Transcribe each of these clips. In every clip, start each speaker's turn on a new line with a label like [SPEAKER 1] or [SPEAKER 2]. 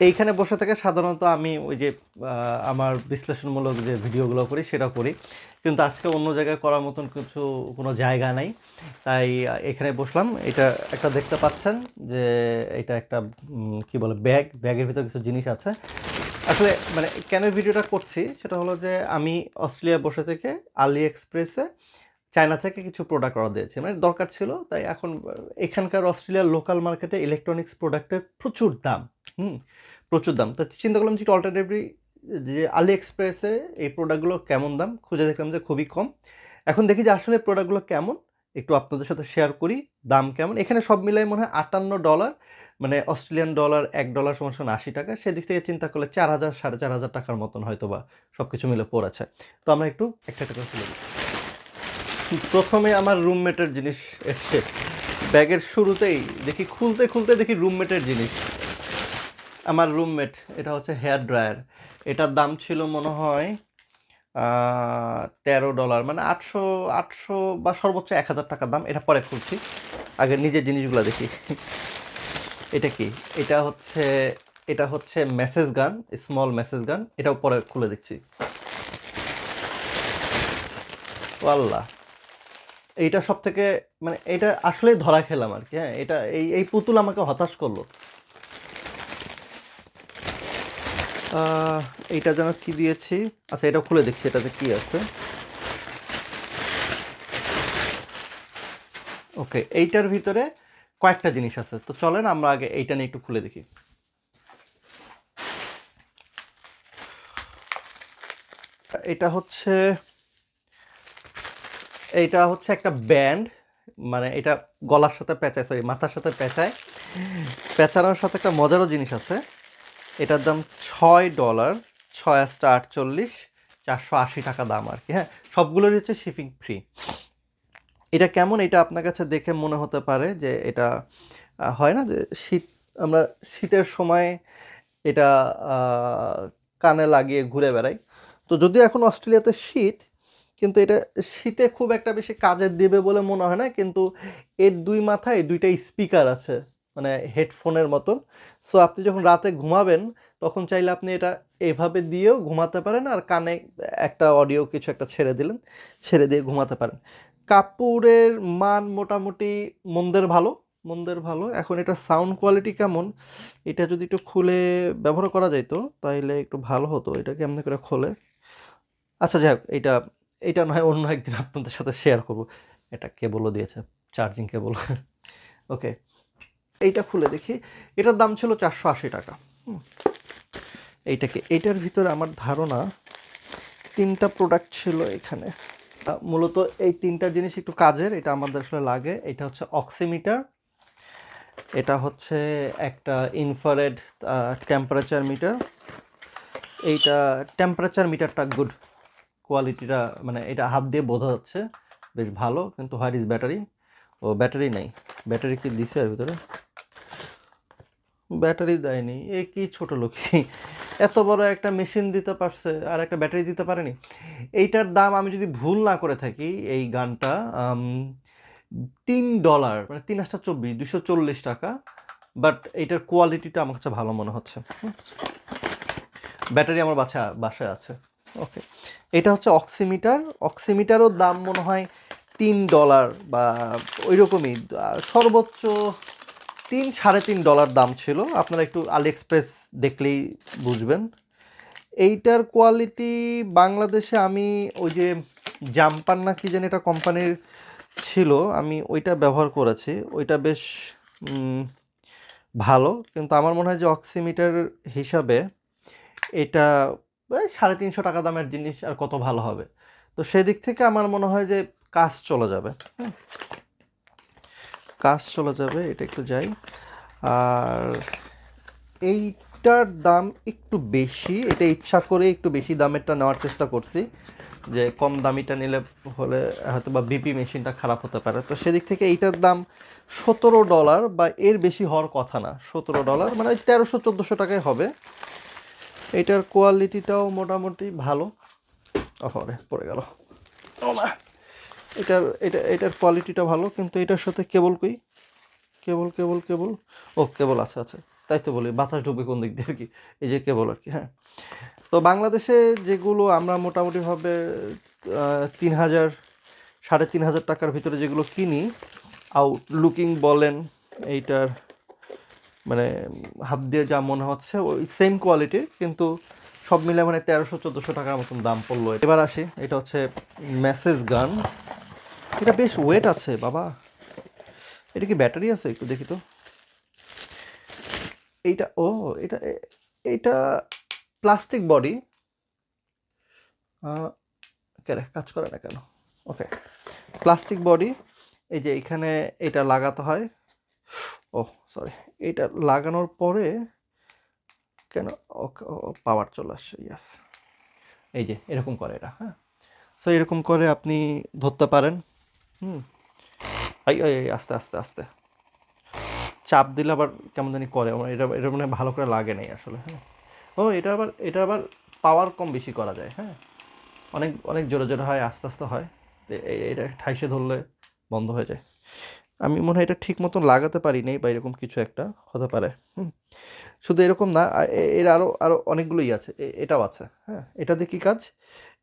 [SPEAKER 1] এইখানে বসে থেকে সাধারণত আমি ওই যে আমার বিশ্লেষণমূলক যে ভিডিওগুলো করি সেটা করি। কিন্তু আজকে অন্য জায়গায় করার মতন কিছু, কোনো জায়গা নাই। তাই এখানে বসলাম। এটা একটা দেখতে পাচ্ছেন যে, এটা একটা কি বলে, ব্যাগ। ব্যাগের ভিতরে কিছু জিনিস আছে। আসলে মানে কেন ভিডিওটা করছি, সেটা হলো যে আমি অস্ট্রেলিয়া বসে থেকে আলি এক্সপ্রেসে চায়না থেকে কিছু প্রোডাক্ট অর্ডার দিয়েছি। মানে দরকার ছিল, তাই এখন, এখানকার অস্ট্রেলিয়ার লোকাল মার্কেটে ইলেকট্রনিক্স প্রোডাক্টের প্রচুর দাম, হুম, প্রচুর দাম। তা চিন্তা করলাম যে অল্টারনেটিভলি যে আলি এক্সপ্রেসে এই প্রোডাক্টগুলো কেমন দাম? খুঁজে দেখলাম যে খুবই কম। এখন দেখি যে আসলে প্রোডাক্টগুলো কেমন? একটু আপনাদের সাথে শেয়ার করি, দাম কেমন? এখানে সব মিলাই মনে হয় আটান্ন ডলার মানে অস্ট্রেলিয়ান ডলার এক ডলার সমান সমান আশি টাকা। সেদিক থেকে চিন্তা করলে চার হাজার, সাড়ে চার হাজার টাকার মতন হয়তো বা সব কিছু মিলে পড়েছে। তো আমরা একটু একটা করে তুলে দিই। প্রথমে আমার রুমমেটের জিনিস এসছে। ব্যাগের শুরুতেই দেখি, খুলতে খুলতে দেখি রুমমেটের জিনিস। আমার রুমমেট, এটা হচ্ছে হেয়ার ড্রায়ার। এটার দাম ছিল মনে হয় তেরো ডলার মানে আটশো আটশো বা সর্বোচ্চ এক হাজার টাকার দাম। এটা পরে খুলছি। আগে নিজের জিনিসগুলো দেখি। এটা কি? এটা হচ্ছে এটা হচ্ছে মেসেজ গান, স্মল মেসেজ গান। এটাও পরে খুলে দেখছি। আল্লাহ এইটা সব থেকে মানে এটা আসলে ধরা খেলাম আর কি হ্যাঁ এটা এই এই পুতুল আমাকে হতাশ করল। এইটা যেন কি দিয়েছি? আচ্ছা এটা খুলে দেখছি, এটাতে কি আছে? ওকে, এইটার ভিতরে কয়েকটা জিনিস আছে, তো চলেন আমরা আগে এইটা নিয়ে একটু খুলে দেখি। এটা হচ্ছে এইটা হচ্ছে একটা ব্যান্ড মানে এটা গলার সাথে পেঁচায় সরি মাথার সাথে পেঁচায়। পেঁচানোর সাথে একটা মজারও জিনিস আছে। এটার দাম ছয় ডলার, ছয় আটটা আটচল্লিশ, চারশো আশি টাকা দাম আর কি হ্যাঁ? সবগুলোরই হচ্ছে শিপিং ফ্রি এটা কেমন? এটা আপনার কাছে দেখে মনে হতে পারে যে এটা হয় না যে শীত, আমরা শীতের সময় এটা কানে লাগিয়ে ঘুরে বেড়াই। তো যদিও এখন অস্ট্রেলিয়াতে শীত কিন্তু এটা শীতে খুব একটা বেশি কাজের দেবে বলে মনে হয় না, কিন্তু এর দুই মাথায় দুইটা স্পিকার আছে মানে হেডফোনের মতন। সো আপনি যখন রাতে ঘুমাবেন, তখন চাইলে আপনি এটা এভাবে দিয়েও ঘুমাতে পারেন আর কানে একটা অডিও কিছু একটা ছেড়ে দিলেন, ছেড়ে দিয়ে ঘুমাতে পারেন। কাপড়ের মান মোটামুটি মন্দের ভালো মন্দের ভালো। এখন এটা সাউন্ড কোয়ালিটি কেমন, এটা যদি একটু খুলে ব্যবহার করা যাইতো, তাইলে একটু ভালো হতো। এটা কেমনে করে খোলে? আচ্ছা যাই হোক এটা এটা নয়, অন্য একদিন আপনাদের সাথে শেয়ার করব। এটা কেবলও দিয়েছে চার্জিং কেবল ওকে এইটা খুলে দেখি। এটার দাম ছিল চারশো আশি টাকা। এইটাকে, এইটার ভিতরে আমার ধারণা তিনটা প্রোডাক্ট ছিল এখানে। মূলত এই তিনটা জিনিস একটু কাজের, এটা আমাদের আসলে লাগে। এটা হচ্ছে অক্সিমিটার এটা হচ্ছে একটা ইনফারেড টেম্পারেচার মিটার এইটা টেম্পারেচার মিটারটা গুড কোয়ালিটিটা মানে এটা হাত দিয়ে বোঝা যাচ্ছে, বেশ ভালো, কিন্তু হোয়ার ইজ ব্যাটারি ও ব্যাটারি নাই। ব্যাটারি কি দিছে এর ভিতরে? ব্যাটারি দেয়নি, এ কি ছোট লোকই। এত বড় একটা মেশিন দিতে পারছে, আর একটা ব্যাটারি দিতে পারেনি। এইটার দাম আমি যদি ভুল না করে থাকি, এই গানটা তিন ডলার মানে তিন আটটা চব্বিশ দুশো চল্লিশ টাকা বাট এইটার কোয়ালিটিটা আমার কাছে ভালো মনে হচ্ছে। ব্যাটারি আমার বাসা বাসায় আছে। ওকে এটা হচ্ছে অক্সিমিটার। অক্সিমিটারও দাম মনে হয় তিন ডলার বা ওই রকমই সর্বোচ্চ তিন, সাড়ে তিন ডলার দাম ছিল। আপনারা একটু আলি এক্সপ্রেস দেখলেই বুঝবেন। এইটার কোয়ালিটি বাংলাদেশে আমি ওই যে জাম্পার না কি জানি এটা কোম্পানির ছিল, আমি ওইটা ব্যবহার করেছি। ওইটা বেশ ভালো। কিন্তু আমার মনে হয় যে অক্সিমিটার হিসাবে এটা সাড়ে তিনশো টাকা দামের জিনিস আর কত ভালো হবে। তো সেদিক থেকে আমার মনে হয় যে কাজ চলে যাবে হুম। কাজ চলে যাবে, এটা একটু যাই। আর এইটার দাম একটু বেশি, এটা ইচ্ছা করে একটু বেশি দামেরটা নেওয়ার চেষ্টা করছি, যে কম দামিটা নিলে হলে হয়তো বা বিপি মেশিনটা খারাপ হতে পারে। তো সেদিক থেকে এইটার দাম সতেরো ডলার বা এর বেশি হওয়ার কথা না, সতেরো ডলার মানে তেরোশো, চোদ্দোশো টাকায় হবে। এটার কোয়ালিটিটাও মোটামুটি ভালো। অহরে পড়ে গেল। এটার এটা এটার কোয়ালিটিটা ভালো কিন্তু এটার সাথে কেবল কই? কেবল কেবল কেবল। ও কেবল আছে আছে তাই তো বলি বাতাস ঢুকবে কোন দিক দিয়ে আর কি? এই যে কেবল আর কি হ্যাঁ। তো বাংলাদেশে যেগুলো আমরা মোটামুটিভাবে তিন হাজার সাড়ে তিন হাজার টাকার ভিতরে যেগুলো কিনি আউট লুকিং বলেন এইটার মানে হাত দিয়ে যা মনে হচ্ছে, ওই সেম কোয়ালিটির কিন্তু সব মিলে মানে তেরোশো, চোদ্দোশো টাকার মতন দাম পড়ল। এবার আসি, এটা হচ্ছে মেসেজ গান এটা বেশ ওয়েট আছে, বাবা। এটা কি ব্যাটারি আছে? একটু দেখি তো। এইটা, ও, এটা এ- এইটা প্লাস্টিক বডি কেন কাজ করে না কেন? ওকে প্লাস্টিক বডি এই যে এখানে এটা লাগাতে হয়। ও সরি এটা লাগানোর পরে কেন পাওয়ার চলে আসছে ইয়াস এই যে, এরকম করে এটা হ্যাঁ? সো এরকম করে আপনি ধরতে পারেন, হুম? এই আস্তে আস্তে আস্তে। চাপ দিলে আবার কেমন জানি করে এটা এটা মানে ভালো করে লাগে নাই আসলে হ্যাঁ? ও, এটা আবার এটা আবার পাওয়ার কম বেশি করা যায় হ্যাঁ? অনেক অনেক জোরে জোরে হয়, আস্তে আস্তে হয়। এটা ঠাইসে ধরলে বন্ধ হয়ে যায়। আমি মনে হয় এটা ঠিক মতন লাগাতে পারি নাই বা এরকম কিছু একটা হতে পারে। হুম। শুধু এরকম না এর আরও আরও অনেকগুলোই আছে এটাও আছে হ্যাঁ। এটা দিয়ে কী কাজ?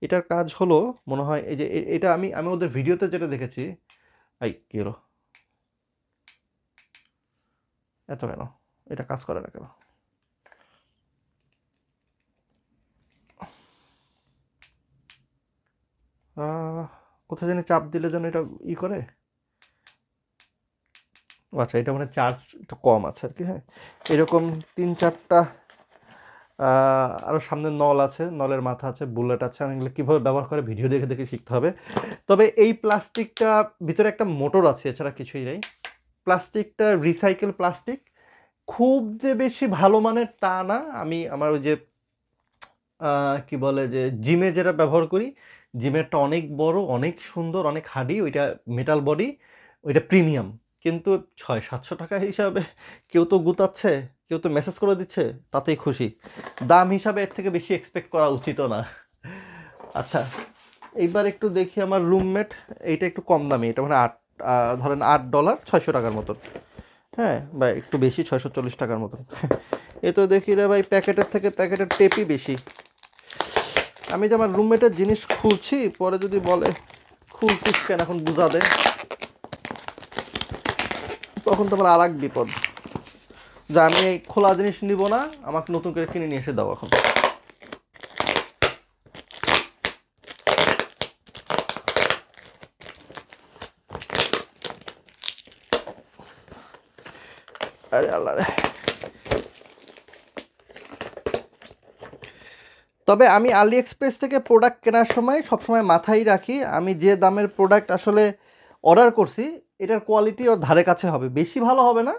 [SPEAKER 1] এটার কাজ হলো মনে হয় এই যে এটা আমি আমি ওদের ভিডিওতে যেটা দেখেছি, এই কী হলো? এত কেন? এটা কাজ করে না কেন? কোথায় জানি চাপ দিলে যেন এটা ই করে? আচ্ছা এটা মানে চার্জ একটু কম আছে আর কি হ্যাঁ। এরকম তিন চারটা আরও সামনে নল আছে, নলের মাথা আছে বুলেট আছে, আমি এগুলো কীভাবে ব্যবহার করে ভিডিও দেখে দেখে শিখতে হবে। তবে এই প্লাস্টিকটা, ভিতরে একটা মোটর আছে, এছাড়া কিছুই নেই। প্লাস্টিকটা রিসাইকেল প্লাস্টিক খুব যে বেশি ভালো মানের তা না। আমি আমার ওই যে কি বলে যে, জিমে যেটা ব্যবহার করি, জিমেরটা অনেক বড়, অনেক সুন্দর, অনেক হাডি ওইটা মেটাল বডি ওইটা প্রিমিয়াম কিন্তু ছয়, সাতশো টাকা হিসাবে কেউ তো গুতাচ্ছে, কেউ তো মেসেজ করে দিচ্ছে, তাতেই খুশি। দাম হিসাবে এর থেকে বেশি এক্সপেক্ট করা উচিত না। আচ্ছা এইবার একটু দেখি আমার রুমমেট এইটা একটু কম দামি, এটা মানে আট ধরেন আট ডলার ছয়শো টাকার মতন। হ্যাঁ বা একটু বেশি, ছয়শো চল্লিশ টাকার মতন। এ তো দেখি রে ভাই, প্যাকেটের থেকে প্যাকেটের টেপই বেশি। আমি যে আমার রুমমেটের জিনিস খুলছি, পরে যদি বলে, খুলছিস কেন এখন বুঝা দে। তখন তোমার আর এক বিপদ। যে আমি এই খোলা জিনিস নিব না, আমাকে নতুন করে কিনে নিয়ে এসে দাও এখন। আরে আল্লাহ রে। তবে আমি আলি এক্সপ্রেস থেকে প্রোডাক্ট কেনার সময় সবসময় মাথায় রাখি, আমি যে দামের প্রোডাক্ট আসলে অর্ডার করছি এটার কোয়ালিটি ওর ধারে কাছে হবে। বেশি ভালো হবে না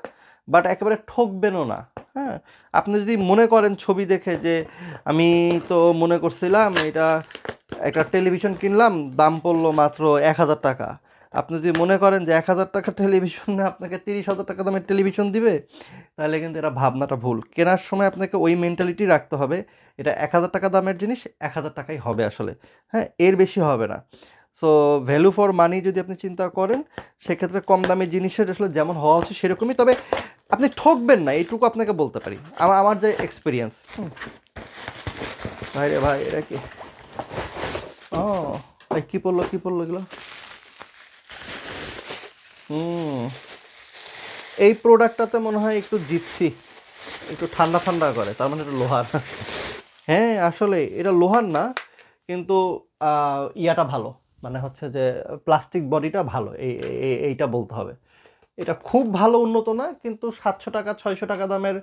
[SPEAKER 1] বাট একেবারে ঠকবেনও না। হ্যাঁ? আপনি যদি মনে করেন ছবি দেখে যে, আমি তো মনে করছিলাম এটা একটা টেলিভিশন কিনলাম, দাম পড়ল মাত্র এক হাজার টাকা। আপনি যদি মনে করেন যে, এক হাজার টাকার টেলিভিশনে আপনাকে তিরিশ হাজার টাকা দামের টেলিভিশন দিবে? তাহলে কিন্তু এটা ভাবনাটা ভুল। কেনার সময় আপনাকে ওই মেন্টালিটি রাখতে হবে। এটা এক হাজার টাকা দামের জিনিস, এক হাজার টাকাই হবে আসলে। হ্যাঁ? এর বেশি হবে না। সো ভ্যালু ফর মানি যদি আপনি চিন্তা করেন, সেক্ষেত্রে কম দামি জিনিসের আসলে যেমন হওয়া উচিত সেরকমই। তবে আপনি ঠকবেন না, এইটুকু আপনাকে বলতে পারি। আমার আমার যে এক্সপিরিয়েন্স ভাই রে ভাই, এটা কি? ও ভাই কী পড়ল কী পড়ল এগুলো? হুম। এই প্রোডাক্টটাতে মনে হয় একটু জিপসি, একটু ঠান্ডা ঠান্ডা করে, তার মানে এটা লোহার। হ্যাঁ আসলে এটা লোহার না, কিন্তু ইয়াটা ভালো। মানে হচ্ছে যে প্লাস্টিক বডিটা ভালো, এই, এই- এই- এইটা বলতে হবে। এটা খুব ভালো উন্নত না, কিন্তু সাতশো টাকা, ছয়শো টাকা দামের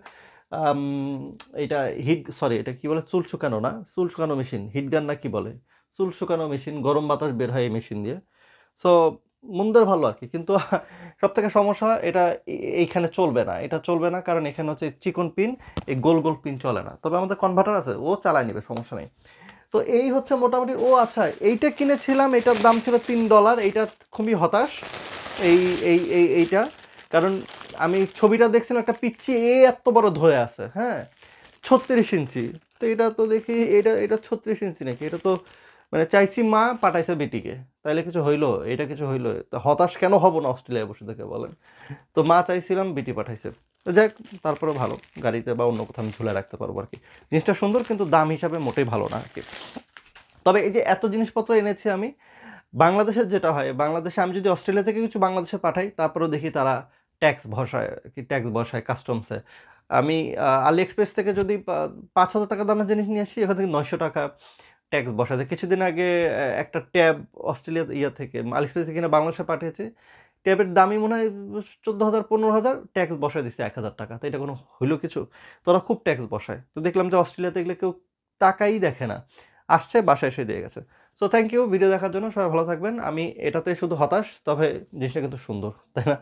[SPEAKER 1] এটা হিট সরি এটা কি বলে? চুল শুকানো না, চুল শুকানো মেশিন হিট গান না কি বলে? চুল শুকানো মেশিন গরম বাতাস বের হয় এই মেশিন দিয়ে। সো মন্দের ভালো আর কি, কিন্তু সব থেকে সমস্যা এটা এইখানে চলবে না, এটা চলবে না, কারণ এখানে হচ্ছে চিকন পিন এই গোল গোল পিন চলে না। তবে আমাদের কনভার্টার আছে, ও চালায় নেবে, সমস্যা নেই। তো এই হচ্ছে মোটামুটি, ও আচ্ছা এইটা কিনেছিলাম, এটার দাম ছিল তিন ডলার, এইটা খুবই হতাশ, এই এই এই, এইটা। কারণ আমি ছবিটা দেখছিলাম একটা পিচ্ছি এ এত বড় ধরে আছে হ্যাঁ? ছত্রিশ ইঞ্চি। তো এটা তো দেখি, এটা এটা ছত্রিশ ইঞ্চি নাকি? এটা তো মানে চাইছি মা পাঠাইছে বেটিকে। তাইলে কিছু হইল, এটা কিছু হইল। হতাশ কেন হব না অস্ট্রেলিয়ায় বসে থেকে বলেন? তো মা চাইছিলাম, বেটি পাঠাইছে। তো যাই হোক, তারপরেও ভালো। গাড়িতে বা অন্য কোথাও আমি ঝুলে রাখতে পারব আর কি। জিনিসটা সুন্দর কিন্তু দাম হিসাবে মোটেই ভালো না আর কি। তবে এই যে এত জিনিসপত্র এনেছি আমি বাংলাদেশের যেটা হয় বাংলাদেশে আমি যদি অস্ট্রেলিয়া থেকে কিছু বাংলাদেশে পাঠাই তারপরেও দেখি তারা ট্যাক্স বসায় কি ট্যাক্স বসায় কাস্টমসে। আমি আলি এক্সপ্রেস থেকে যদি পাঁচ হাজার টাকা দামের জিনিস নিয়ে আসি এখান থেকে নয়শো টাকা ট্যাক্স বসাতে কিছুদিন আগে একটা ট্যাব অস্ট্রেলিয়া ইয়া থেকে আলি এক্সপ্রেস থেকে কিনে বাংলাদেশে পাঠিয়েছে। ট্যাবের দামই মনে হয় চোদ্দ হাজার পনেরো হাজার ট্যাক্স বসায় দিচ্ছে এক হাজার টাকা। তো এটা কোনো হইল কিছু? তোরা খুব ট্যাক্স বসায়। তো দেখলাম যে অস্ট্রেলিয়াতে এগুলো কেউ টাকাই দেখে না। আসছে, বাসায় এসে দিয়ে গেছে। সো থ্যাংক ইউ ভিডিও দেখার জন্য। সবাই ভালো থাকবেন। আমি এটাতে শুধু হতাশ, তবে জিনিসটা কিন্তু সুন্দর, তাই না?